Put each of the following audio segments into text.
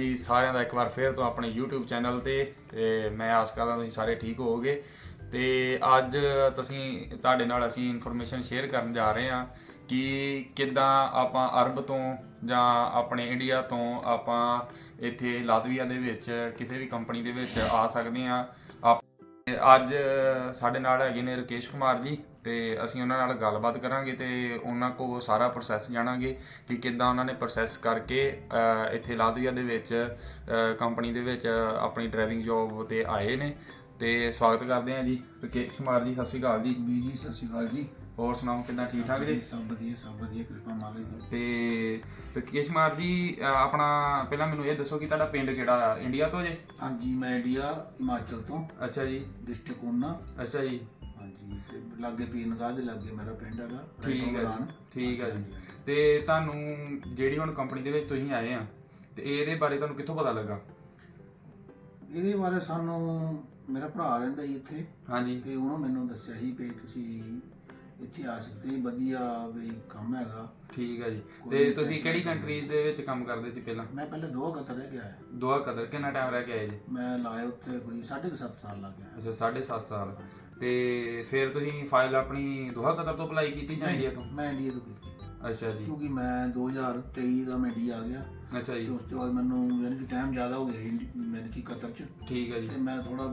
ਜੀ, ਸਾਰਿਆਂ ਦਾ ਇੱਕ ਵਾਰ ਫੇਰ ਤੋਂ ਆਪਣੇ YouTube ਚੈਨਲ ਤੇ ਤੇ ਮੈਂ ਆਸ ਕਰਦਾ ਤੁਸੀਂ ਸਾਰੇ ਠੀਕ ਹੋਵੋਗੇ। ਤੇ ਅੱਜ ਤੁਸੀਂ ਤੁਹਾਡੇ ਨਾਲ ਅਸੀਂ ਇਨਫੋਰਮੇਸ਼ਨ ਸ਼ੇਅਰ ਕਰਨ ਜਾ ਰਹੇ ਹਾਂ ਕਿ ਕਿੱਦਾਂ ਆਪਾਂ ਅਰਬ ਤੋਂ ਜਾਂ ਆਪਣੇ ਇੰਡੀਆ ਤੋਂ ਆਪਾਂ ਇੱਥੇ ਲਾਤਵੀਆ ਦੇ ਵਿੱਚ ਕਿਸੇ ਵੀ ਕੰਪਨੀ ਦੇ ਵਿੱਚ ਆ ਸਕਦੇ ਹਾਂ। ਅੱਜ ਸਾਡੇ ਨਾਲ ਹੈਗੇ ਨੇ ਰਕੇਸ਼ ਕੁਮਾਰ ਜੀ, ਤੇ ਅਸੀਂ ਉਹਨਾਂ ਨਾਲ ਗੱਲਬਾਤ ਕਰਾਂਗੇ ਤੇ ਉਹਨਾਂ ਕੋਲ ਸਾਰਾ ਪ੍ਰੋਸੈਸ ਜਾਣਾਂਗੇ ਕਿ ਕਿੱਦਾਂ ਉਹਨਾਂ ਨੇ ਪ੍ਰੋਸੈਸ ਕਰਕੇ ਇੱਥੇ ਲਾਤਵੀਆ ਦੇ ਵਿੱਚ ਕੰਪਨੀ ਦੇ ਵਿੱਚ ਆਪਣੀ ਡਰਾਈਵਿੰਗ ਜੌਬ ਤੇ ਆਏ ਨੇ। ਤੇ ਸਵਾਗਤ ਕਰਦੇ ਹਾਂ ਜੀ। ਰਕੇਸ਼ ਕੁਮਾਰ ਜੀ, ਸਤਿ ਸ਼੍ਰੀ ਅਕਾਲ ਜੀ। ਵੀ ਜੀ ਸਤਿ ਸ਼੍ਰੀ ਅਕਾਲ ਜੀ। ਹੋਰ ਸੁਣਾਓ ਕਿੱਦਾਂ ਠੀਕ ਠਾਕ ਜੀ? ਸਭ ਵਧੀਆ ਸਭ ਵਧੀਆ ਕਿਰਪਾ ਮਾਲਕ ਦੀ। ਤੇ ਰਕੇਸ਼ ਕੁਮਾਰ ਜੀ ਆਪਣਾ ਪਹਿਲਾਂ ਮੈਨੂੰ ਇਹ ਦੱਸੋ ਕਿ ਤੁਹਾਡਾ ਪਿੰਡ ਕਿਹੜਾ ਇੰਡੀਆ ਤੋਂ ਜੇ? ਹਾਂਜੀ ਮੈਂ ਇੰਡੀਆ ਹਿਮਾਚਲ ਤੋਂ। ਅੱਛਾ ਜੀ। ਡਿਸਟ੍ਰਿਕਟ ਊਨਾ ਅੱਛਾ ਜੀ। ਹਾਂਜੀ ਤੇ ਲਾਗੇ ਪੀਨਗਾਹ ਦੇ ਲਾਗੇ ਮੇਰਾ ਪਿੰਡ ਹੈਗਾ ਠੀਕ ਹੈ ਠੀਕ ਹੈ ਜੀ। ਹਾਂਜੀ, ਹਾਂਜੀ। ਤੇ ਤੁਹਾਨੂੰ ਜਿਹੜੀ ਹੁਣ ਕੰਪਨੀ ਦੇ ਵਿੱਚ ਤੁਸੀਂ ਆਏ ਆ ਤੇ ਇਹਦੇ ਬਾਰੇ ਤੁਹਾਨੂੰ ਕਿੱਥੋਂ ਪਤਾ ਲੱਗਾ? ਇਹਦੇ ਬਾਰੇ ਸਾਨੂੰ ਮੇਰਾ ਭਰਾ ਰਹਿੰਦਾ ਜੀ ਇੱਥੇ। ਹਾਂਜੀ। ਤੇ ਉਹਨੇ ਮੈਨੂੰ ਦੱਸਿਆ ਸੀ ਕਿ ਤੁਸੀਂ ਇੱਥੇ ਆ ਸਕਦੇ ਵਧੀਆ ਵੀ ਕੰਮ ਹੈਗਾ। ਠੀਕ ਹੈ ਜੀ। ਕੋਈ ਤੇ ਤੁਸੀਂ ਕਿਹੜੀ। ਕੰਟਰੀ ਦੇ ਵਿੱਚ ਕੰਮ ਕਰਦੇ ਸੀ ਪਹਿਲਾਂ? ਮੈਂ ਪਹਿਲੇ ਦੋ ਕਤਰ ਰਹਿ ਗਿਆ ਦੋਹਾ ਕਦਰ ਕਿੰਨਾ ਟਾਈਮ ਰਹਿ ਕੇ ਆਏ ਜੀ? ਮੈਂ ਲਾਏ ਉੱਥੇ ਕੋਈ 7.5 ਸਾਲ ਲੱਗ ਗਿਆ ਅੱਛਾ 7.5 ਸਾਲ। ਤੇ ਫਿਰ ਤੁਸੀਂ ਫਾਈਲ ਆਪਣੀ ਦੋਹਾ ਕਦਰ ਤੋਂ ਅਪਲਾਈ ਕੀਤੀ ਜਾਂ ਇੰਡੀਆ ਤੋਂ? ਮੈਂ ਇੰਡੀਆ ਤੋਂ ਕੀਤੀ। ਅੱਛਾ ਜੀ। ਕਿਉਂਕਿ ਮੈਂ 2023 ਦਾ ਮੈਂ ਇੰਡੀਆ ਆ ਗਿਆ। ਅੱਛਾ ਤੇ ਜੀ ਉਸ ਤੋਂ ਬਾਅਦ ਮੈਨੂੰ ਯਾਨੀ ਕਿ ਟਾਈਮ ਜ਼ਿਆਦਾ ਹੋ ਗਿਆ ਇੰਡੀ- ਯਾਨੀ ਕਿ ਕਤਰ ਚ। ਠੀਕ ਹੈ ਜੀ। ਤੇ ਮੈਂ ਥੋੜਾ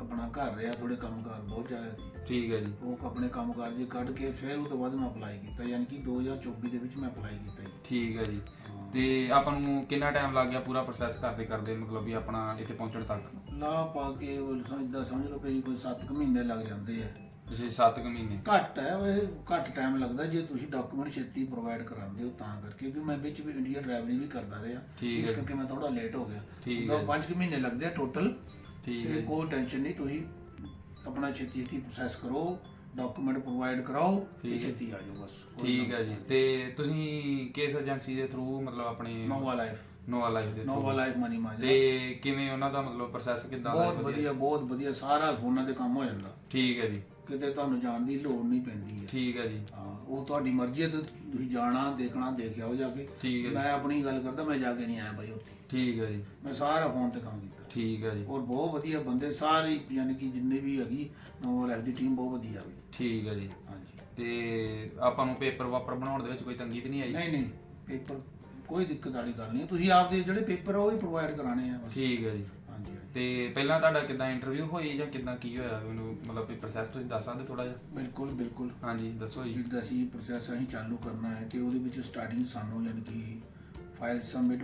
ਆਪਣਾ ਘਰ ਰਿਹਾ ਥੋੜੇ ਕੰਮਕਾਰ ਬਹੁਤ ਜ਼ਿਆਦਾ ਸੀ। ਠੀਕ ਹੈ ਜੀ। ਉਹ ਆਪਣੇ ਕੰਮਕਾਰ ਜੇ ਕੱਢ ਕੇ ਫਿਰ ਉਹ ਤੋਂ ਬਾਅਦ ਮੈਂ ਅਪਲਾਈ ਕੀਤਾ ਯਾਨੀ ਕਿ 2024 ਦੇ ਵਿੱਚ ਮੈਂ ਅਪਲਾਈ ਕੀਤਾ ਜੀ। ਠੀਕ ਹੈ ਜੀ। ਹਾਂ। ਤੇ ਆਪਾਂ ਨੂੰ ਕਿੰਨਾ ਟਾਈਮ ਲੱਗ ਗਿਆ ਪੂਰਾ ਪ੍ਰੋਸੈਸ ਕਰਦੇ ਕਰਦੇ ਮਤਲਬ ਵੀ ਆਪਣਾ ਇੱਥੇ ਪਹੁੰਚਣ ਤੱਕ? ਲਾ ਪਾ ਕੇ ਉਹ ਸਮਝਦਾ ਸਮਝ ਲਓ ਕਿ ਕੋਈ 7 ਮਹੀਨੇ ਲੱਗ ਜਾਂਦੇ ਆ। ਪਿਛੇ 7 ਕੁ ਮਹੀਨੇ। ਘੱਟ ਹੈ ਉਹ ਘੱਟ ਟਾਈਮ ਲੱਗਦਾ ਜੇ ਤੁਸੀਂ ਡਾਕੂਮੈਂਟ ਛੇਤੀ ਪ੍ਰੋਵਾਈਡ ਕਰਾਉਂਦੇ ਹੋ ਤਾਂ ਕਰਕੇ ਕਿਉਂਕਿ ਮੈਂ ਵਿੱਚ ਵੀ ਇੰਡੀਆ ਡਰਾਈਵਰੀ ਵੀ ਕਰਦਾ ਰਿਹਾ। ਠੀਕ ਇਸ ਹੈ। ਕਰਕੇ ਮੈਂ ਥੋੜਾ ਲੇਟ ਹੋ ਗਿਆ। ਠੀਕ ਹੈ। ਪੰਜ ਕੁ ਮਹੀਨੇ ਲੱਗਦੇ ਆ ਟੋਟਲ ਠੀਕ ਹੈ ਕੋਈ ਟੈਨਸ਼ਨ ਨਹੀਂ ਤੁਸੀਂ ਆਪਣਾ ਛੇਤੀ ਛੇਤੀ ਪ੍ਰੋਸੈਸ ਕਰੋ ਡਾਕੂਮੈਂਟ ਪ੍ਰੋਵਾਈਡ ਕਰਾਓ ਤੇ ਠੀਕ। ਛੇਤੀ ਆ ਜਾਓ ਬਸ ਠੀਕ ਹੈ ਜੀ ਤੇ ਤੁਸੀਂ ਕਿਸ ਏਜੰਸੀ ਦੇ ਥਰੂ ਮਤਲਬ ਆਪਣੇ ਨੋਵਾ ਲਾਈਫ ਨੋਵਾ ਲਾਈਫ ਦੇ ਨੋਵਾ? ਲਾਈਫ ਮਨੀ ਮਾਜਰਾ ਤੇ ਕਿਵੇਂ ਉਹਨਾਂ ਦਾ ਮਤਲਬ ਪ੍ਰੋਸੈਸ ਕਿਦਾਂ ਦਾ? ਬਹੁਤ ਵਧੀਆ ਬਹੁਤ ਵਧੀਆ ਸਾਰਾ ਫੋਨਾਂ ਤੇ ਕੰਮ ਹੋ ਜਾਂਦਾ ਠੀਕ ਹੈ ਜੀ ਕਿਤੇ ਤੁਹਾਨੂੰ ਜਾਣ ਦੀ ਲੋੜ ਨਹੀਂ ਪੈਂਦੀ ਹੈ। ਠੀਕ ਹੈ ਜੀ। ਹਾਂ ਉਹ ਤੁਹਾਡੀ ਮਰਜ਼ੀ ਹੈ ਤੇ ਤੁਸੀਂ ਜਾਣਾ ਦੇਖਣਾ ਦੇਖਿਆ ਹੋ ਜਾ ਕੇ ਠੀਕ ਹੈ ਜੀ। ਮੈਂ ਆਪਣੀ ਗੱਲ ਕਰਦਾ ਮੈਂ ਜਾ ਕੇ ਨਹੀਂ ਆਇਆ ਬਾਈ ਉੱਥੇ। ਠੀਕ ਹੈ ਜੀ। ਮੈਂ ਸਾਰਾ ਫੋਨ ਤੇ ਕੰਮ ਕੀਤਾ। ਠੀਕ ਹੈ ਜੀ। ਔਰ ਬਹੁਤ ਵਧੀਆ ਬੰਦੇ ਸਾਰੇ ਯਾਨੀ ਕਿ ਜਿੰਨੇ ਵੀ ਹੈਗੀ ਨੋਵਾ ਲਾਈਫ ਦੀ ਟੀਮ ਬਹੁਤ ਵਧੀਆ ਵੀ। ਠੀਕ ਹੈ ਜੀ। ਹਾਂਜੀ। ਤੇ ਆਪਾਂ ਨੂੰ ਪੇਪਰ ਵਾਪਰ ਬਣਾਉਣ ਦੇ ਵਿੱਚ ਕੋਈ ਤੰਗੀ ਤੇ ਨਹੀਂ ਆਈ? ਨਹੀਂ ਨਹੀਂ ਪੇਪਰ ਕੋਈ ਦਿੱਕਤ ਵਾਲੀ ਗੱਲ ਨਹੀਂ ਤੁਸੀਂ ਆਪਦੇ ਜਿਹੜੇ ਪੇਪਰ ਆ ਉਹ ਹੀ ਪ੍ਰੋਵਾਈਡ ਕਰਾਣੇ ਆ ਬਸ। ਠੀਕ ਹੈ ਜੀ। ਤੇ ਪਹਿਲਾਂ ਤੁਹਾਡਾ ਕਿਦਾਂ ਇੰਟਰਵਿਊ ਹੋਈ ਜਾਂ ਕਿਦਾਂ ਕੀ ਹੋਇਆ? ਮੈਨੂੰ ਮਤਲਬ ਵੀ ਪ੍ਰੋਸੈਸ ਤੁਸੀਂ ਦੱਸ ਸਕਦੇ ਥੋੜਾ ਜਿਹਾ? ਬਿਲਕੁਲ ਬਿਲਕੁਲ। ਹਾਂਜੀ ਦੱਸੋ ਜੀ। ਜਿੱਦਾਂ ਅਸੀਂ ਪ੍ਰੋਸੈਸ ਅਸੀਂ ਚਾਲੂ ਕਰਨਾ ਹੈ ਤੇ ਉਹਦੇ ਵਿੱਚ ਸਟਾਰਟਿੰਗ ਸਾਨੂੰ ਯਾਨੀ ਕਿ ਫਾਈਲ ਸਬਮਿਟ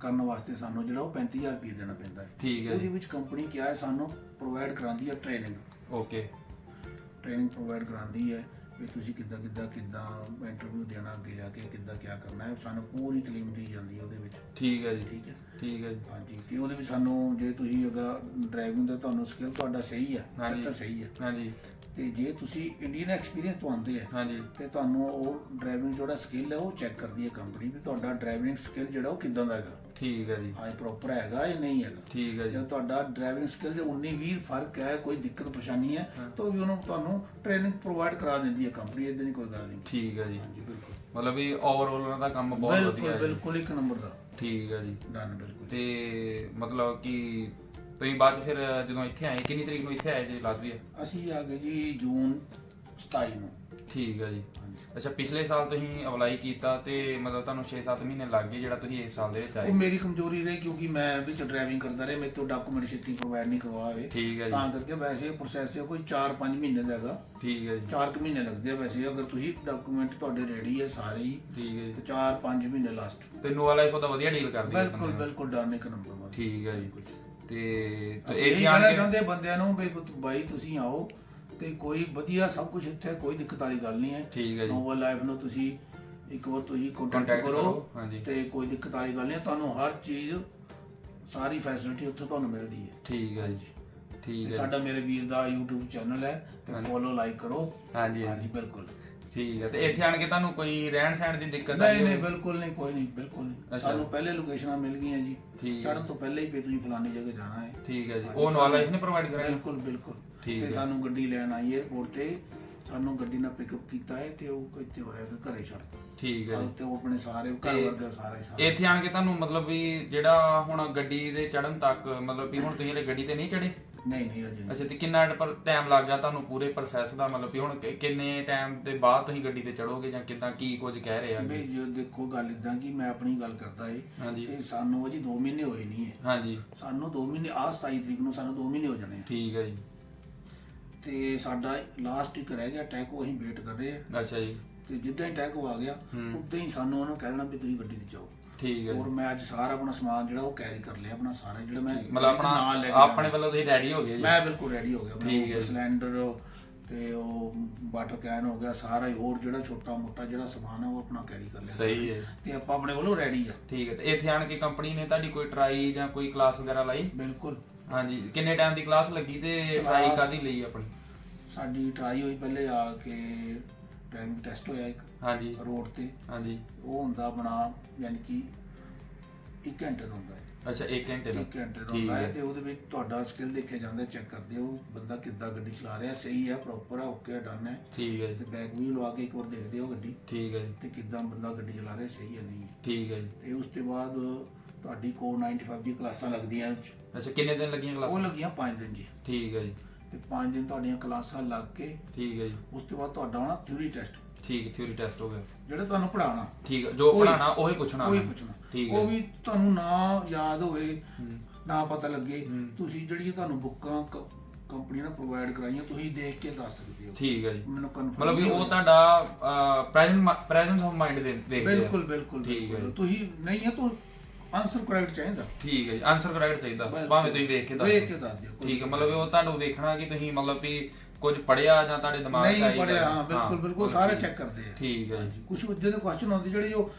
ਕਰਨ ਵਾਸਤੇ ਸਾਨੂੰ ਜਿਹੜਾ ਉਹ 35000 ਰੁਪਏ ਦੇਣਾ ਪੈਂਦਾ ਹੈ। ਠੀਕ ਹੈ ਉਹਦੇ ਜੀ ਵਿੱਚ ਕੰਪਨੀ ਕਿਹਾ ਹੈ ਸਾਨੂੰ ਪ੍ਰੋਵਾਈਡ ਕਰਾਉਂਦੀ ਹੈ ਟ੍ਰੇਨਿੰਗ ਓਕੇ ਟ੍ਰੇਨਿੰਗ ਪ੍ਰੋਵਾਈਡ ਕਰਾਉਂਦੀ ਹੈ। ਵੀ ਤੁਸੀਂ ਕਿੱਦਾਂ ਕਿੱਦਾਂ ਕਿੱਦਾਂ ਇੰਟਰਵਿਊ ਦੇਣਾ ਅੱਗੇ ਜਾ ਕੇ ਕਿੱਦਾਂ ਕਿਆ ਕਰਨਾ ਹੈ ਸਾਨੂੰ ਪੂਰੀ ਤਾਲੀਮ ਦੀ ਜਾਂਦੀ ਹੈ ਉਹਦੇ ਵਿੱਚ। ਠੀਕ ਹੈ ਜੀ। ਠੀਕ ਹੈ। ਠੀਕ ਹੈ ਜੀ। ਹਾਂਜੀ ਤੇ ਉਹਦੇ ਵਿੱਚ ਸਾਨੂੰ ਜੇ ਤੁਸੀਂ ਅਗਰ ਡਰਾਈਵਿੰਗ ਦਾ ਤੁਹਾਨੂੰ ਸਕਿੱਲ ਤੁਹਾਡਾ ਸਹੀ ਹੈ। ਤਾਂ ਸਹੀ ਹੈ। ਹਾਂਜੀ। ਤੇ ਜੇ ਤੁਸੀਂ ਇੰਡੀਅਨ ਐਕਸਪੀਰੀਅੰਸ ਤੋਂ ਆਉਂਦੇ ਆ ਹਾਂਜੀ। ਤੇ ਤੁਹਾਨੂੰ ਉਹ ਡਰਾਈਵਿੰਗ ਜਿਹੜਾ ਸਕਿੱਲ ਹੈ ਉਹ ਚੈੱਕ ਕਰਦੀ ਹੈ ਕੰਪਨੀ ਵੀ ਤੁਹਾਡਾ ਡਰਾਈਵਿੰਗ ਸਕਿੱਲ ਜਿਹੜਾ ਉਹ ਕਿਦਾਂ ਦਾ ਹੈਗਾ। ਠੀਕ ਹੈ ਜੀ। ਹਾਂ ਪ੍ਰੋਪਰ ਹੈਗਾ ਜਾਂ ਨਹੀਂ ਹੈਗਾ। ਠੀਕ ਹੈ ਜੀ। ਜੇ ਤੁਹਾਡਾ ਡਰਾਈਵਿੰਗ ਸਕਿੱਲ ਦੇ 19 20 ਫ਼ਰਕ ਹੈ ਕੋਈ ਦਿੱਕਤ ਪਰੇਸ਼ਾਨੀ ਹੈ। ਤਾਂ ਵੀ ਉਹਨੂੰ ਤੁਹਾਨੂੰ ਟ੍ਰੇਨਿੰਗ ਪ੍ਰੋਵਾਈਡ ਕਰਾ ਦਿੰਦੀ ਹੈ ਕੰਪਨੀ ਇਦਾਂ ਦੀ ਕੋਈ ਗੱਲ ਨਹੀਂ। ਠੀਕ ਹੈ ਜੀ। ਹਾਂਜੀ ਬਿਲਕੁਲ। ਮਤਲਬ ਵੀ ਓਵਰਆਲ ਉਹਨਾਂ ਦਾ ਕੰਮ ਬਹੁਤ ਵਧੀਆ ਹੈ ਜੀ। ਬਿਲਕੁਲ ਇੱਕ ਨੰਬਰ ਦਾ। ਠੀਕ ਹੈ ਜੀ। ਡਨ ਬਿਲਕੁਲ। ਤੇ ਮਤਲਬ ਕਿ ਤੁਸੀਂ ਬਾਅਦ ਚ ਫਿਰ ਜਦੋਂ ਇੱਥੇ ਆਏ ਕਿੰਨੀ ਤਰੀਕ ਨੂੰ ਇੱਥੇ ਆਏ ਜੀ ਲਾਤਵੀਆ ਅਸੀਂ ਆ ਗਏ ਜੀ ਜੂਨ 27 ਨੂੰ। ਠੀਕ ਹੈ ਜੀ। ਹਾਂਜੀ। ਅੱਛਾ ਪਿਛਲੇ ਸਾਲ ਤੁਸੀਂ ਅਪਲਾਈ ਕੀਤਾ ਤੇ ਮਤਲਬ ਤੁਹਾਨੂੰ 6-7 ਮਹੀਨੇ ਲੱਗ ਗਏ ਜਿਹੜਾ ਤੁਸੀਂ ਇਸ ਸਾਲ ਦੇ ਵਿੱਚ ਆਏ। ਉਹ ਮੇਰੀ ਕਮਜ਼ੋਰੀ ਰਹੀ ਕਿਉਂਕਿ ਮੈਂ ਵਿੱਚ ਡਰਾਈਵਿੰਗ ਕਰਦਾ ਰਿਹਾ ਮੇਰੇ ਤੋਂ ਡਾਕੂਮੈਂਟ ਛੇਤੀ ਪ੍ਰੋਵਾਈਡ ਨਹੀਂ ਕਰਵਾਏ। ਠੀਕ ਹੈ ਤਾਂ ਜੀ ਕਰਕੇ ਵੈਸੇ ਪ੍ਰੋਸੈਸ ਕੋਈ 4-5 ਮਹੀਨੇ ਦਾ ਹੈਗਾ। ਠੀਕ ਹੈ ਜੀ। 4 ਮਹੀਨੇ ਲੱਗਦੇ ਆ ਵੈਸੇ ਅਗਰ ਤੁਸੀਂ ਡਾਕੂਮੈਂਟ ਤੁਹਾਡੇ ਰੈਡੀ ਹੈ ਸਾਰੇ ਹੀ ਠੀਕ ਹੈ ਜੀ। ਤੇ 4-5 ਮਹੀਨੇ ਲਾਸਟ ਤੇ ਨੋਵਾ ਲਾਈਫ ਉਹਦਾ ਵਧੀਆ ਡੀਲ ਕਰਦੀ ਹੈ ਬਿਲਕੁਲ ਬੰਦੇ ਨਾਲ। ਬਿਲਕੁਲ ਡਨ ਇੱਕ ਨੰਬਰ ਵਾਲਾ। ਠੀਕ ਹੈ ਜੀ। ਤੇ ਅਸੀਂ ਇਹ ਇਹ ਕਹਿਣਾ ਚਾਹੁੰਦੇ ਬੰਦਿਆਂ ਨੂੰ ਵੀ ਪੁੱਤ ਬਾਈ ਤੁਸੀਂ ਆਓ ਤੇ ਕੋਈ ਵਧੀਆ ਸਭ ਕੁਝ ਇੱਥੇ ਕੋਈ ਦਿੱਕਤ ਵਾਲੀ ਗੱਲ ਨਹੀਂ ਹੈ। ਠੀਕ ਹੈ ਜੀ। ਨੋਵਲ ਲਾਈਫ ਨੂੰ ਤੁਸੀਂ ਇੱਕ ਵਾਰ ਤੁਸੀਂ ਕੰਟੈਕਟ ਕਰੋ ਕਰੋ ਹਾਂਜੀ। ਤੇ ਕੋਈ ਦਿੱਕਤ ਵਾਲੀ ਗੱਲ ਨਹੀਂ ਹੈ, ਤੁਹਾਨੂੰ ਹਰ ਚੀਜ਼ ਸਾਰੀ ਫੈਸਿਲਿਟੀ ਉੱਥੇ ਤੁਹਾਨੂੰ ਮਿਲਦੀ ਹੈ। ਠੀਕ ਹੈ ਜੀ। ਠੀਕ ਹੈ ਸਾਡਾ ਮੇਰੇ ਵੀਰ ਦਾ YouTube ਚੈਨਲ ਹੈ ਤੇ ਹਾਂਜੀ। ਫੋਲੋ ਲਾਈਕ ਕਰੋ। ਹਾਂਜੀ ਹਾਂਜੀ। ਹਾਂਜੀ ਬਿਲਕੁਲ। ਠੀਕ ਹੈ ਤੇ ਇੱਥੇ ਆਣ ਕੇ ਤੁਹਾਨੂੰ ਕੋਈ ਰਹਿਣ ਸਹਿਣ ਦੀ ਦਿੱਕਤ ਨਹੀਂ ਨਹੀਂ? ਬਿਲਕੁਲ ਨਹੀਂ ਕੋਈ ਨਹੀਂ ਬਿਲਕੁਲ ਨਹੀਂ। ਅੱਛਾ। ਸਾਨੂੰ ਪਹਿਲੇ ਲੋਕੇਸ਼ਨਾਂ ਮਿਲ ਗਈਆਂ ਜੀ। ਠੀਕ। ਚੜਨ ਤੋਂ ਪਹਿਲੇ ਹੀ ਵੀ ਤੁਸੀਂ ਫਲਾਨੀ ਜਗ੍ਹਾ ਜਾਣਾ ਹੈ। ਠੀਕ ਹੈ ਜੀ। ਉਹ ਲਾਈਫ ਨੇ ਪ੍ਰੋਵਾਈਡ ਕਰਾਇਆ ਬਿਲਕੁਲ ਬਿਲਕੁਲ। ਠੀਕ ਤੇ ਹੈ। ਸਾਨੂੰ ਗੱਡੀ ਲੈਣ ਆਈ 에어ਪੋਰਟ ਤੇ। ਸਾਨੂੰ ਗੱਡੀ ਨਾਲ ਪਿਕਅਪ ਕੀਤਾ ਹੈ ਤੇ ਉਹ ਇੱਥੇ ਹੋ ਰਿਹਾ ਘਰੇ ਛੱਡਤਾ ਠੀਕ ਹੈ ਜੀ। ਤੇ ਉਹ ਆਪਣੇ ਸਾਰੇ ਘਰ ਤੇ ਵਰਗਾ ਸਾਰਾ ਹੀ ਸਾਰਾ। ਇੱਥੇ ਆਣ ਕੇ ਤੁਹਾਨੂੰ ਮਤਲਬ ਵੀ ਜਿਹੜਾ ਹੁਣ ਗੱਡੀ ਦੇ ਚੜਨ ਤੱਕ ਮਤਲਬ ਵੀ ਹੁਣ ਤੁਸੀਂ ਹਲੇ ਗੱਡੀ ਤੇ ਨਹੀਂ ਚੜੇ ਨਹੀਂ ਨਹੀਂ ਅਜੇ। ਅੱਛਾ ਤੇ ਕਿੰਨਾ ਟਾਈਮ ਲੱਗ ਗਿਆ ਤੁਹਾਨੂੰ ਪੂਰੇ ਪ੍ਰੋਸੈਸ ਦਾ? ਮਤਲਬ ਵੀ ਹੁਣ ਕਿ- ਕਿੰਨੇ ਟਾਈਮ ਦੇ ਬਾਅਦ ਤੁਸੀਂ ਗੱਡੀ ਤੇ ਚੜੋਗੇ ਜਾਂ ਕਿਦਾਂ ਕੀ ਕੁਝ ਕਹਿ ਰਹੇ ਆ? ਬਈ ਜੇ ਦੇਖੋ ਗੱਲ ਇਦਾਂ ਕਿ ਮੈਂ ਆਪਣੀ ਗੱਲ ਕਰਦਾ ਏ। ਹਾਂਜੀ। ਤੇ ਸਾਨੂੰ ਅਜੇ 2 ਮਹੀਨੇ ਹੋਏ ਨਹੀਂ ਹੈ ਹਾਂਜੀ। ਸਾਨੂੰ 2 ਮਹੀਨੇ ਆਹ 27 ਤਰੀਕ ਨੂੰ ਸਾਨੂੰ 2 ਮਹੀਨੇ ਹੋ ਜਾਣੇ ਆ। ਠੀਕ ਹੈ ਜੀ। ਤੇ ਸਾਡਾ ਲਾਸਟ ਇੱਕ ਰਹਿ ਗਿਆ ਟੈਕ ਉਹ ਅਸੀਂ ਵੇਟ ਕਰ ਰਹੇ ਆ। ਅੱਛਾ ਜੀ। ਤੇ ਜਿੱਦਾਂ ਹੀ ਟੈਕ ਆ ਗਿਆ ਹੂੰ। ਉਦਾਂ ਹੀ ਸਾਨੂੰ ਉਹਨੂੰ ਕਹਿ ਦੇਣਾ ਵੀ ਤੁਸੀਂ ਗੱਡੀ ਤੇ ਜਾਓ। ਠੀਕ ਹੈ। ਔਰ ਮੈਂ ਅੱਜ ਸਾਰਾ ਆਪਣਾ ਸਮਾਨ ਜਿਹੜਾ ਉਹ ਕੈਰੀ ਕਰ ਲਿਆ ਆਪਣਾ ਸਾਰਾ ਜਿਹੜਾ ਮੈਂ ਮਤਲਬ ਨਾਲ ਲੈ ਆਪਣਾ ਕੇ ਆਪਣੇ ਜਾਣਾ। ਵੱਲੋਂ ਤੁਸੀਂ ਰੈਡੀ ਹੋ ਗਏ ਜੀ? ਮੈਂ ਬਿਲਕੁਲ ਰੈਡੀ ਹੋ ਗਿਆ ਠੀਕ ਹੈ ਆਪਣਾ। ਸਿਲੰਡਰ ਤੇ ਉਹ ਵਾਟਰ ਕੈਨ ਹੋ ਗਿਆ ਸਾਰਾ ਹੀ ਹੋਰ ਜਿਹੜਾ ਛੋਟਾ ਮੋਟਾ ਜਿਹੜਾ ਸਮਾਨ ਹੈ ਉਹ ਆਪਣਾ ਕੈਰੀ ਕਰ ਲਿਆ ਸਹੀ ਹੈ। ਤੇ ਆਪਾਂ ਆਪਣੇ ਵੱਲੋਂ ਰੈਡੀ ਆ। ਠੀਕ ਹੈ ਤੇ ਇੱਥੇ ਆਣ ਕੇ ਕੰਪਨੀ ਨੇ ਤੁਹਾਡੀ ਕੋਈ ਟਰਾਈ ਜਾਂ ਕੋਈ ਕਲਾਸ ਵਗੈਰਾ ਲਾਈ? ਬਿਲਕੁਲ। ਹਾਂਜੀ ਕਿੰਨੇ ਟਾਈਮ ਦੀ ਕਲਾਸ ਲੱਗੀ ਤੇ ਟਰਾਈ Class- ਕਾਦੀ ਲਈ ਆਪਣੀ? ਸਾਡੀ ਟਰਾਈ ਹੋਈ ਪਹਿਲੇ ਆ ਕੇ ਡਰਾਈਵਿੰਗ ਟੈਸਟ ਹੋਇਆ ਇੱਕ ਹਾਂਜੀ। ਰੋਡ ਤੇ। ਹਾਂਜੀ। ਉਹ ਹੁੰਦਾ ਆਪਣਾ ਯਾਨੀ ਕਿ 1 ਘੰਟੇ ਦਾ ਹੁੰਦਾ ਹੈ ਅੱਛਾ 1 ਘੰਟੇ ਦਾ। 1 ਘੰਟੇ ਦਾ ਠੀਕ ਹੁੰਦਾ ਹੈ। ਹੈ ਤੇ ਉਹਦੇ ਵਿੱਚ ਤੁਹਾਡਾ ਸਕਿੱਲ ਦੇਖਿਆ ਜਾਂਦਾ ਚੈੱਕ ਕਰਦੇ ਹੋ ਬੰਦਾ ਕਿੱਦਾਂ ਗੱਡੀ ਚਲਾ ਰਿਹਾ ਸਹੀ ਹੈ ਪ੍ਰੋਪਰ ਹੈ ਓਕੇ ਡਨ ਹੈ। ਠੀਕ ਹੈ ਤੇ ਬੈਕ ਵੀ ਲਵਾ ਕੇ ਇੱਕ ਵਾਰ ਦੇਖਦੇ ਹੋ ਗੱਡੀ। ਠੀਕ ਹੈ ਜੀ। ਤੇ ਕਿੱਦਾਂ ਬੰਦਾ ਗੱਡੀ ਚਲਾ ਰਿਹਾ ਸਹੀ ਹੈ ਨਹੀਂ। ਠੀਕ ਹੈ ਜੀ। ਤੇ ਉਸ ਤੋਂ ਬਾਅਦ ਤੁਹਾਡੀ ਕੋ 95 ਦੀ ਕਲਾਸਾਂ ਲੱਗਦੀਆਂ ਉਹ 'ਚ। ਅੱਛਾ ਕਿੰਨੇ ਦਿਨ ਲੱਗੀਆਂ ਉਹ ਕਲਾਸਾਂ? ਲੱਗੀਆਂ 5 ਦਿਨ ਜੀ। ਠੀਕ ਹੈ ਜੀ। ਤੇ 5 ਦਿਨ ਤੁਹਾਡੀਆਂ ਕਲਾਸਾਂ ਲੱਗ ਕੇ ਠੀਕ ਹੈ ਜੀ। ਉਸ ਤੋਂ ਬਾਅਦ ਤੁਹਾਡਾ ਹੋਣਾ ਥਿਊਰੀ ਟੈਸਟ ਠੀਕ ਥਿਊਰੀ ਟੈਸਟ ਹੋ ਗਿਆ। ਜਿਹੜਾ ਤੁਹਾਨੂੰ ਪੜਾਉਣਾ ਠੀਕ ਹੈ ਜੋ ਕੋਈ- ਪੜਾਣਾ ਉਹੀ ਪੁੱਛਣਾ ਨੇ। ਪੁੱਛਣਾ। ਠੀਕ ਉਹ ਹੈ ਵੀ ਤੁਹਾਨੂੰ ਨਾ ਯਾਦ ਹੋਵੇ ਹੂੰ, ਨਾ ਪਤਾ ਲੱਗੇ ਹੂੰ। ਤੁਸੀਂ ਜਿਹੜੀਆਂ ਤੁਹਾਨੂੰ ਬੁੱਕਾਂ ਕੰਪਨੀ ਨੇ ਪ੍ਰੋਵਾਈਡ ਕਰਾਈਆਂ ਤੁਸੀਂ ਦੇਖ ਕੇ ਦੱਸ ਸਕਦੇ ਹੋ। ਠੀਕ ਹੈ ਜੀ। ਮੈਨੂੰ ਕਨਫਰਮ ਮਤਲਬ ਵੀ ਉਹ ਤੁਹਾਡਾ ਪ੍ਰੈਜ਼ੈਂਟ ਪ੍ਰੈਜ਼ੈਂਸ ਆਫ ਮਾਈਂਡ ਦੇ ਦੇਖਦੇ ਆ। ਬਿਲਕੁਲ ਬਿਲਕੁਲ ਠੀਕ ਹੈ ਬਿਲਕੁਲ। ਤੁਸੀਂ ਨਹੀਂ ਹੈ ਤਾਂ ਆਨਸਰ ਕਰੈਕਟ ਚਾਹੀਦਾ ਠੀਕ ਹੈ ਜੀ ਆਨਸਰ ਕਰੈਕਟ ਚਾਹੀਦਾ ਬਿਲਕੁਲ। ਭਾਵੇਂ ਤੁਸੀਂ ਵੇਖ ਕੇ ਦੱਸ ਵੇਖ ਦਿਓ। ਕੇ ਦੱਸ ਦਿਓ ਕੋਈ ਠੀਕ ਹੈ ਮਤਲਬ ਵੀ ਉਹ ਤੁਹਾਨੂੰ ਵੇਖਣਾ ਕਿ ਤੁਸੀਂ ਮਤਲਬ ਵੀ ਕੁਝ ਪੜਿਆ ਜਾਂ ਤੁਹਾਡੇ ਦਿਮਾਗ 'ਚ ਨਹੀਂ ਆਈ ਪੜਿਆ ਗੱਲ। ਹਾਂ ਬਿਲਕੁਲ ਬਿਲਕੁਲ ਸਾਰੇ ਚੈੱਕ ਕਰਦੇ ਆ। ਠੀਕ ਹੈ ਜੀ। ਕੁਝ ਜਿਹਦੇ ਕੁਐਸਚਨ ਹੁੰਦੇ ਜਿਹੜੇ ਉਹ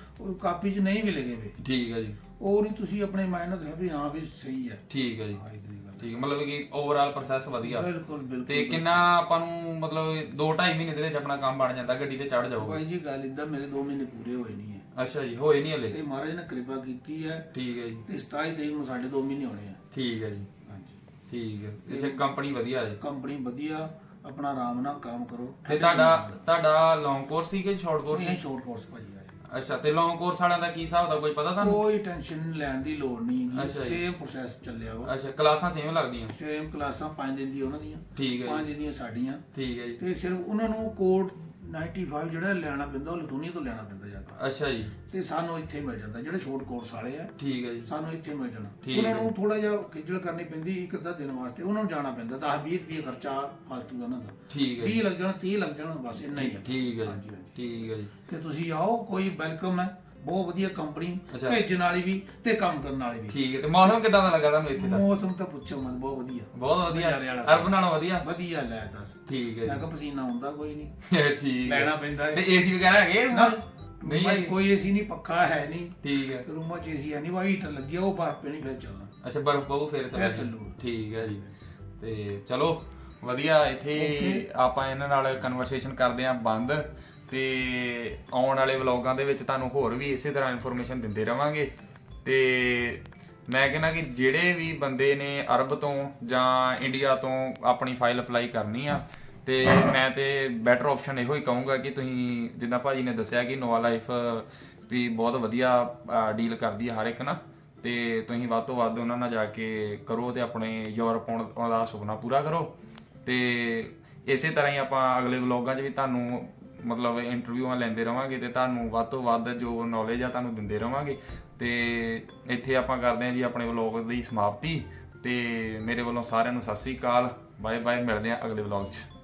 ਕਾਪੀ 'ਚ ਨਹੀਂ ਮਿਲੇਗੇ ਵੇ। ਠੀਕ ਹੈ ਜੀ। ਉਹ ਨਹੀਂ ਤੁਸੀਂ ਆਪਣੇ ਮਾਈਂਡ ਨਾਲ ਦੇਖੋ ਵੀ ਹਾਂ ਵੀ ਸਹੀ ਹੈ। ਠੀਕ ਹੈ ਜੀ। ਹਾਂ ਇਦਾਂ ਦੀ ਗੱਲ ਠੀਕ ਹੈ ਮਤਲਬ ਕਿ ਓਵਰਆਲ ਪ੍ਰੋਸੈਸ ਵਧੀਆ। ਬਿਲਕੁਲ ਬਿਲਕੁਲ ਤੇ ਕਿੰਨਾ ਆਪਾਂ ਨੂੰ ਮਤਲਬ 2.5 ਮਹੀਨੇ ਦੇ ਵਿੱਚ ਆਪਣਾ ਕੰਮ ਬਣ ਜਾਂਦਾ ਗੱਡੀ ਤੇ ਚੜ ਜਾਓਗੇ ਭਾਈ ਜੀ ਗੱਲ ਇਦਾਂ ਮੇਰੇ 2 ਮਹੀਨੇ ਪੂਰੇ ਹੋਏ ਨਹੀਂ ਹੈ। ਅੱਛਾ ਜੀ ਹੋਏ ਨਹੀਂ ਹਲੇ? ਤੇ ਮਹਾਰਾਜ ਨੇ ਕਿਰਪਾ ਕੀਤੀ ਹੈ। ਠੀਕ ਹੈ ਜੀ। ਤੇ 27 ਤਰੀਕ ਨੂੰ ਸਾਡੇ 2 ਮਹੀਨੇ ਹੋਣੇ ਆ। ਠੀਕ ਹੈ ਜੀ। ਹਾਂਜੀ। ਠੀਕ ਹੈ। ਇਸੇ ਕੰਪਨੀ ਵਧੀਆ ਹੈ। ਕੰਪਨੀ ਵਧੀਆ। ਆਪਣਾ ਆਰਾਮ ਨਾਲ ਕੰਮ ਕਰੋ। ਤੇ ਤੁਹਾਡਾ ਤੁਹਾਡਾ ਲੌਂਗ ਕੋਰਸ ਸੀ ਕਿ ਸ਼ਾਰਟ ਕੋਰਸ ਇਹ ਸ਼ੋਰਟ ਕੋਰਸ ਭਾਜੀ ਆ ਇਹ। ਅੱਛਾ ਤੇ ਲੌਂਗ ਕੋਰਸ ਵਾਲਿਆਂ ਦਾ ਕੀ ਹਿਸਾਬ ਦਾ ਕੋਈ ਪਤਾ ਤੁਹਾਨੂੰ? ਕੋਈ ਟੈਨਸ਼ਨ ਲੈਣ ਦੀ ਲੋੜ ਨਹੀਂ ਅੱਛਾ ਹੈਗੀ ਜੀ। ਸੇਮ ਪ੍ਰੋਸੈਸ ਚੱਲਿਆ ਵਾ। ਅੱਛਾ ਕਲਾਸਾਂ ਸੇਮ ਲੱਗਦੀਆਂ? ਸੇਮ ਕਲਾਸਾਂ 5 ਦਿਨ ਦੀ ਉਹਨਾਂ ਦੀਆਂ। ਠੀਕ ਹੈ 5 ਜੀ। ਦਿਨ ਦੀਆਂ ਸਾਡੀਆਂ। ਠੀਕ ਹੈ ਜੀ। ਤੇ ਸਿਰਫ ਉਹਨਾਂ ਨੂੰ ਕੋਡ 95 ਜਿਹੜਾ ਲੈਣਾ ਪੈਂਦਾ ਉਹ ਲਤੂਨੀ ਤੋਂ ਲੈਣਾ ਪੈਂਦਾ ਜਾਂਦਾ ਅੱਛਾ ਜੀ। ਤੇ ਸਾਨੂੰ ਇੱਥੇ ਮਿਲ ਜਾਂਦਾ ਜਿਹੜੇ ਸ਼ੋਰਟ ਕੋਰਸ ਵਾਲੇ ਆ। ਠੀਕ ਹੈ ਜੀ। ਸਾਨੂੰ ਇੱਥੇ ਮਿਲ ਜਾਣਾ। ਠੀਕ ਉਹਨਾਂ। ਨੂੰ ਥੋੜਾ ਜਿਹਾ ਖਿੱਚਲ ਕਰਨੀ ਪੈਂਦੀ ਇੱਕ ਅੱਧਾ ਦਿਨ ਵਾਸਤੇ ਉਹਨਾਂ ਨੂੰ ਜਾਣਾ ਪੈਂਦਾ 10 20 ਰੁਪਏ ਖਰਚਾ ਫਾਲਤੂ ਉਹਨਾਂ ਦਾ। ਠੀਕ ਹੈ 20 ਜੀ ਲੱਗ ਜਾਣਾ 30 ਲੱਗ ਜਾਣਾ ਬਸ ਇੰਨਾ ਹੀ ਹੈ ਠੀਕ ਹੈ ਹਾਂਜੀ, ਜੀ। ਹਾਂਜੀ। ਠੀਕ ਹੈ ਜੀ। ਤੇ ਤੁਸੀਂ ਆਓ ਕੋਈ ਵੈਲਕਮ ਹੈ। ਬਹੁਤ ਵਧੀਆ ਕੰਪਨੀ ਅੱਛਾ। ਭੇਜਣ ਵਾਲੀ ਵੀ ਤੇ ਕੰਮ ਕਰਨ ਵਾਲੀ ਵੀ। ਠੀਕ ਹੈ ਤੇ ਮੌਸਮ ਕਿਦਾਂ ਦਾ ਲੱਗਾ ਤੁਹਾਨੂੰ ਇੱਥੇ ਦਾ? ਮੌਸਮ ਤਾਂ ਪੁੱਛੋ ਮਤ ਬਹੁਤ ਵਧੀਆ। ਬਹੁਤ ਵਧੀਆ। ਨਜ਼ਾਰੇ ਵਾਲਾ। ਅਰਬ ਨਾਲੋਂ ਵਧੀਆ? ਵਧੀਆ ਲੈ ਦੱਸ। ਠੀਕ ਹੈ ਮੈਂ ਕਿਹਾ ਪਸੀਨਾ ਹੁੰਦਾ ਕੋਈ ਨਹੀਂ। ਜੀ ਠੀਕ ਹੈ। ਲੈਣਾ ਪੈਂਦਾ ਤੇ ਹੈ ਏਸੀ ਵਗੈਰਾ ਹੈਗੇ ਨਾ ਨਹੀਂ। ਨਹੀਂ ਹੈਗੇ? ਕੋਈ ਏਸੀ ਨਹੀਂ ਪੱਖਾ ਹੈ ਨਹੀਂ। ਠੀਕ ਹੈ। ਰੂਮਾਂ 'ਚ ਏਸੀ ਹੈ ਨਹੀਂ ਵਾਈ ਹੀਟਰ ਲੱਗੀ ਆ, ਉਹ ਬਰਫ ਪੈਣੀ ਫਿਰ ਚੱਲਣਾ। ਅੱਛਾ ਬਰਫ ਪਊ ਫਿਰ ਚੱਲਾਂਗੇ। ਚੱਲੂਗਾ। ਠੀਕ ਹੈ ਜੀ। ਤੇ ਚਲੋ ਵਧੀਆ ਇੱਥੇ Okay. ਆਪਾਂ ਇਹਨਾਂ ਨਾਲ ਕਨਵਰਸੇਸ਼ਨ ਕਰਦੇ ਆਂ ਬੰਦ। ਤੇ ਆਉਣ ਵਾਲੇ ਵਲੌਗਾਂ ਦੇ ਵਿੱਚ ਤੁਹਾਨੂੰ ਹੋਰ ਵੀ ਇਸੇ ਤਰ੍ਹਾਂ ਇਨਫੋਰਮੇਸ਼ਨ ਦਿੰਦੇ ਰਵਾਂਗੇ। ਤੇ ਮੈਂ ਕਹਿੰਦਾ ਕਿ ਜਿਹੜੇ ਵੀ ਬੰਦੇ ਨੇ ਅਰਬ ਤੋਂ ਜਾਂ ਇੰਡੀਆ ਤੋਂ ਆਪਣੀ ਫਾਈਲ ਅਪਲਾਈ ਕਰਨੀ ਆ, ਤੇ ਮੈਂ ਤੇ ਬੈਟਰ ਆਪਸ਼ਨ ਇਹੋ ਹੀ ਕਹੂੰਗਾ ਕਿ ਤੁਸੀਂ ਜਿੱਦਾਂ ਭਾਜੀ ਨੇ ਦੱਸਿਆ ਕਿ ਨੋਵਾ ਲਾਈਫ ਵੀ ਬਹੁਤ ਵਧੀਆ ਡੀਲ ਕਰਦੀ ਹੈ ਹਰ ਇੱਕ ਨਾ, ਤੇ ਤੁਸੀਂ ਵੱਧ ਤੋਂ ਵੱਧ ਉਹਨਾਂ ਨਾਲ ਜਾ ਕੇ ਕਰੋ ਤੇ ਆਪਣੇ ਯੂਰਪ ਆਉਣ ਦਾ ਸੁਪਨਾ ਪੂਰਾ ਕਰੋ। ਤੇ ਇਸੇ ਤਰ੍ਹਾਂ ਹੀ ਆਪਾਂ ਅਗਲੇ ਵਲੌਗਾਂ 'ਚ ਵੀ ਤੁਹਾਨੂੰ ਮਤਲਬ ਇੰਟਰਵਿਊਆਂ ਲੈਂਦੇ ਰਵਾਂਗੇ ਤੇ ਤੁਹਾਨੂੰ ਵੱਧ ਤੋਂ ਵੱਧ ਜੋ ਨੌਲੇਜ ਆ ਤੁਹਾਨੂੰ ਦਿੰਦੇ ਰਵਾਂਗੇ। ਤੇ ਇੱਥੇ ਆਪਾਂ ਕਰਦੇ ਹਾਂ ਜੀ ਆਪਣੇ ਵਲੌਗ ਦੀ ਸਮਾਪਤੀ। ਤੇ ਮੇਰੇ ਵੱਲੋਂ ਸਾਰਿਆਂ ਨੂੰ ਸਤਿ ਸ੍ਰੀ ਅਕਾਲ। ਬਾਏ ਬਾਏ ਮਿਲਦੇ ਹਾਂ ਅਗਲੇ ਵਲੌਗ 'ਚ।